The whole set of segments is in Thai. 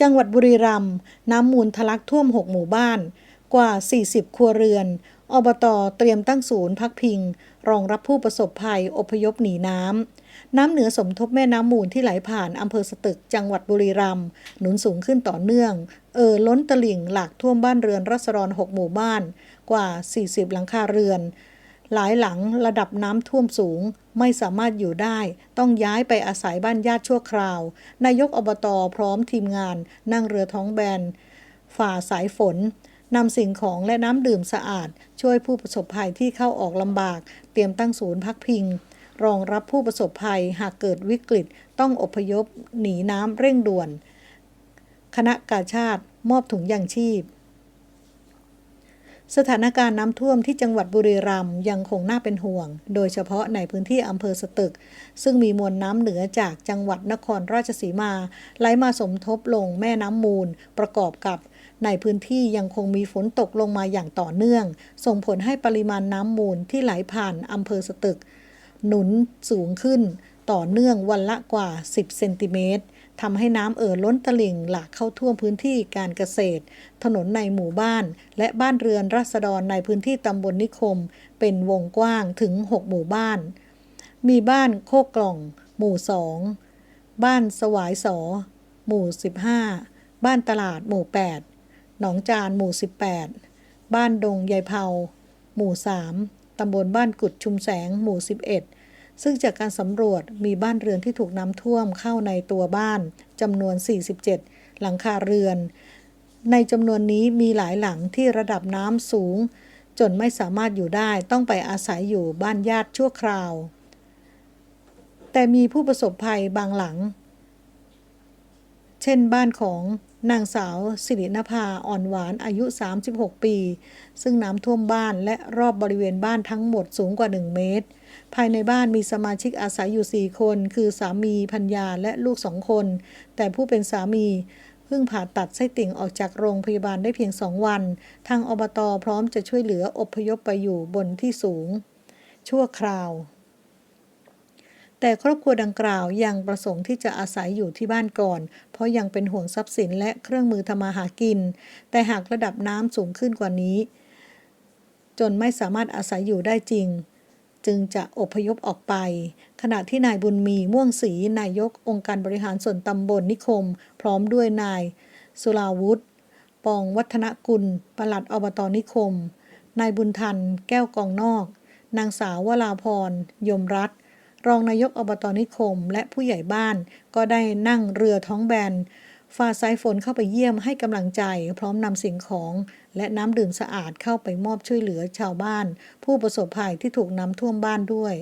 จังหวัดบุรีรัมย์น้ำมูลทะลักท่วม 6 หมู่บ้าน กว่า 40 ครัวเรือน อบตเตรียมตั้งศูนย์พักพิง รองรับผู้ประสบภัยอพยพหนีน้ำ น้ำเหนือสมทบแม่น้ำมูลที่ไหลผ่านอำเภอสตึกจังหวัดบุรีรัมย์หนุนสูงขึ้นต่อเนื่อง เอ่อล้นตลิ่งหลากท่วมบ้านเรือนรัศดร 6 หมู่บ้าน กว่า 40 หลังคาเรือน หลายหลังระดับน้ำท่วมสูงไม่สามารถอยู่ได้ ต้องย้ายไปอาศัยบ้านญาติชั่วคราว นายกอบตพร้อมทีมงาน นั่งเรือท้องแบน ฝ่าสายฝนนำสิ่งของและน้ำดื่มสะอาด ช่วยผู้ประสบภัยที่เข้าออกลำบาก เตรียมตั้งศูนย์พักพิง รองรับผู้ประสบภัยหากเกิดวิกฤต ต้องอพยพ หนีน้ำเร่งด่วน คณะกาชาติมอบถุงยางชีพ สถานการณ์น้ำท่วมที่จังหวัดบุรีรัมย์ยังคงน่าเป็นห่วง โดยเฉพาะในพื้นที่อำเภอสตึก ซึ่งมีมวลน้ำเหนือจากจังหวัดนครราชสีมา ไหลมาสมทบลงแม่น้ำมูล ประกอบกับในพื้นที่ยังคงมีฝนตกลงมาอย่างต่อเนื่อง ส่งผลให้ปริมาณน้ำมูลที่ไหลผ่านอำเภอสตึก หนุนสูงขึ้น ต่อเนื่องวันละกว่า 10 เซนติเมตร ทำให้น้ำเอ่อล้นตลิ่งหลากเข้าท่วมพื้นที่การเกษตร ถนนในหมู่บ้าน และบ้านเรือนรัษฎรในพื้นที่ตำบลนิคม เป็นวงกว้างถึง 6 หมู่บ้าน มีบ้านโคกกล่อง หมู่ 2 บ้านสวายสอ หมู่ 15 บ้านตลาดหมู่ 8 หนองจานหมู่ 18 บ้านดงยายเผาหมู่ 3ตำบลบ้านกุดชุมแสงหมู่ 11 ซึ่งจากการสำรวจมีบ้านเรือนที่ถูกน้ำท่วมเข้าในตัวบ้านจำนวน 47 หลังคาเรือน ในจำนวนนี้มีหลายหลังที่ระดับน้ำสูง จนไม่สามารถอยู่ได้ต้องไปอาศัยอยู่บ้านญาติชั่วคราว แต่มีผู้ประสบภัยบางหลัง เช่นบ้านของนางสาวสิรินภาอ่อนหวานอายุ 36 ปี ซึ่งน้ำท่วมบ้านและรอบบริเวณบ้านทั้งหมดสูงกว่า 1 เมตร ภายในบ้านมีสมาชิกอาศัยอยู่ 4 คน คือสามีพัญญาและลูกสองคน แต่ผู้เป็นสามีเพิ่งผ่าตัดไส้ติ่งออกจากโรงพยาบาลได้เพียง2วัน ทางอบตพร้อมจะช่วยเหลืออพยพไปอยู่บนที่สูง ชั่วคราว แต่ครอบครัวดังกล่าวยังประสงค์ที่จะอาศัยอยู่ที่บ้านก่อน เพราะยังเป็นห่วงทรัพย์สินและเครื่องมือทำมาหากิน แต่หากระดับน้ำสูงขึ้นกว่านี้ จนไม่สามารถอาศัยอยู่ได้จริง จึงจะอพยพออกไป ขณะที่นายบุญมีม่วงศรีนายกองค์การบริหารส่วนตำบลนิคม พร้อมด้วยนาย สุราวุธปองวัฒนกุลปลัดอบตนิคม นายบุญทัน แก้วกองนอก นางสาววราพร ยมรัตน์ รองนายกอบตนิคม และผู้ใหญ่บ้าน ก็ได้นั่งเรือท้องแบนฝ่าสายฝนเข้าไปเยี่ยมให้กำลังใจ พร้อมนำสิ่งของ และน้ำดื่มสะอาดเข้าไปมอบช่วยเหลือชาวบ้าน ผู้ประสบภัยที่ถูกน้ำท่วมบ้านด้วย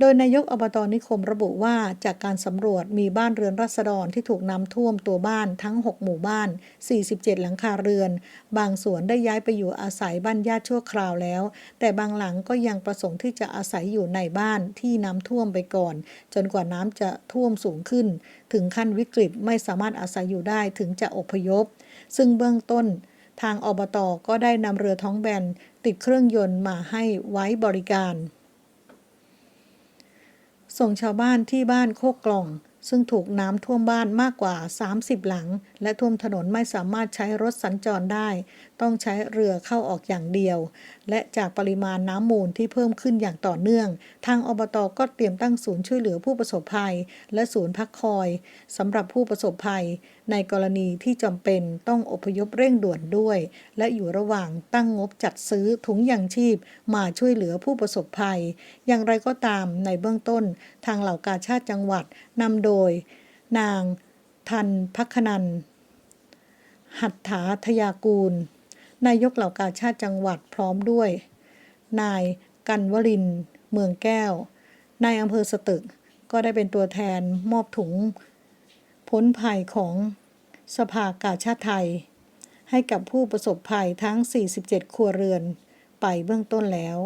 โดยนายกอบตนิคมระบุว่าจากการสำรวจมีบ้านเรือนรัษฎรที่ถูกน้ำท่วมตัวบ้านทั้ง 6 หมู่บ้าน 47 หลังคาเรือน บางส่วนได้ย้ายไปอยู่อาศัยบ้านญาติชั่วคราวแล้ว แต่บางหลังก็ยังประสงค์ที่จะอาศัยอยู่ในบ้านที่น้ำท่วมไปก่อน จนกว่าน้ำจะท่วมสูงขึ้น ถึงขั้นวิกฤตไม่สามารถอาศัยอยู่ได้ถึงจะอพยพ ซึ่งเบื้องต้นทางอบตก็ได้นำเรือท้องแบนติดเครื่องยนต์มาให้ไว้บริการ ส่งชาวบ้านที่บ้านโคกกล่อง ซึ่งถูกน้ำท่วมบ้านมากกว่า 30 หลัง และท่วมถนนไม่สามารถใช้รถสัญจรได้ ต้องใช้เรือเข้าออกอย่างเดียว และจากปริมาณน้ำมูลที่เพิ่มขึ้นอย่างต่อเนื่อง ทางอบตก็เตรียมตั้งศูนย์ช่วยเหลือผู้ประสบภัย และศูนย์พักคอยสำหรับผู้ประสบภัย ในกรณีที่จำเป็นต้องอพยพเร่งด่วนด้วย และอยู่ระหว่างตั้งงบจัดซื้อถุงยางชีพ มาช่วยเหลือผู้ประสบภัย อย่างไรก็ตามในเบื้องต้น ทางเหล่ากาชาติจังหวัดนำโดยนาง ทันพักนัน หัตถาทยากูล นายกเหล่ากาชาติจังหวัดพร้อมด้วย นายกันวริน เมืองแก้วนายอำเภอสตึกก็ได้เป็นตัวแทนมอบถุงพ้นภัยของสภากาชาติไทย ให้กับผู้ประสบภัยทั้ง 47 ครัวเรือนไปเบื้องต้นแล้ว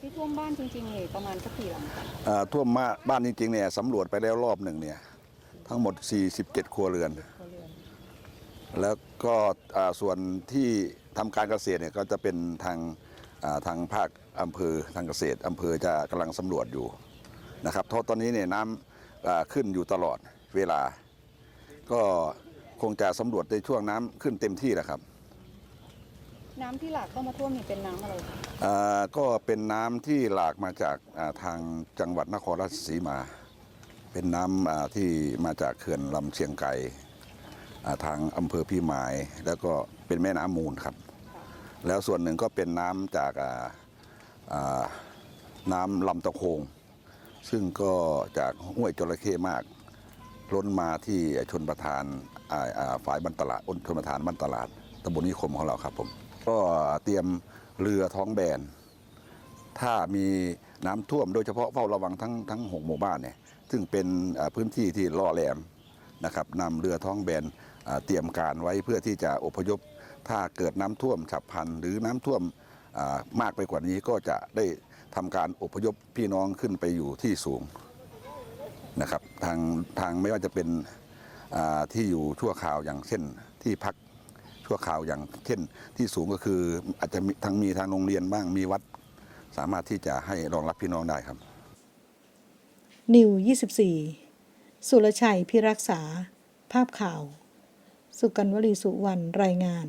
ที่ท่วมบ้านจริงๆเลยประมาณสักกี่หลังคะอ่าท่วมมาบ้านจริงๆเนี่ยสำรวจไปแล้วรอบหนึ่งเนี่ยทั้งหมด 47 ครัวเรือน ครัวเรือนแล้วก็อ่าส่วนที่ทำการเกษตรเนี่ยก็จะเป็นทางอ่าทางภาคอำเภอทางเกษตรอำเภอจะกำลังสำรวจอยู่นะครับเพราะตอนนี้เนี่ยน้ำอ่าขึ้นอยู่ตลอดเวลา ก็คงจะสำรวจในช่วงน้ำขึ้นเต็มที่แหละครับ น้ำที่หลากเข้ามาท่วมนี่เป็นน้ำอะไรคะอ่าก็เป็นน้ำที่หลากมาจากอ่าทางจังหวัดนครราชสีมา เป็นน้ำอ่าที่มาจากเขื่อนลำเชียงไกรอ่าทางอำเภอพี่หมาย แล้วก็เป็นแม่น้ำมูลครับ แล้วส่วนหนึ่งก็เป็นน้ำจากอ่าอ่าน้ำลำตะโคง ซึ่งก็จากห้วยจระเข้มาก ล้นมาที่ชนประทานอ่าอ่าฝ่ายบรรตลาดชนประทานบรรตลาดตำบลนิคมของเราครับผม ก็เตรียมเรือท้องแบน ถ้ามีน้ำท่วมโดยเฉพาะเฝ้าระวังทั้งทั้งหกหมู่บ้านเนี่ยซึ่งเป็นพื้นที่ที่ล่อแหลมนะครับนำเรือท้องแบนเตรียมการไว้เพื่อที่จะอพยพ ถ้าเกิดน้ำท่วมฉับพลัน หรือน้ำท่วมมากไปกว่านี้ก็จะได้ทำการอพยพพี่น้องขึ้นไปอยู่ที่สูงนะครับทางทางไม่ว่าจะเป็นที่อยู่ชั่วคราวอย่างเช่นที่พัก ชั่วข่าวอย่างเช่นที่สูงก็คืออาจจะทั้งมีทางโรงเรียนบ้างมีวัด สามารถที่จะให้รองรับพี่น้องได้ครับ นิว 24 สุรชัยพิรักษา ภาพข่าว สุกันวลีสุวรรณรายงาน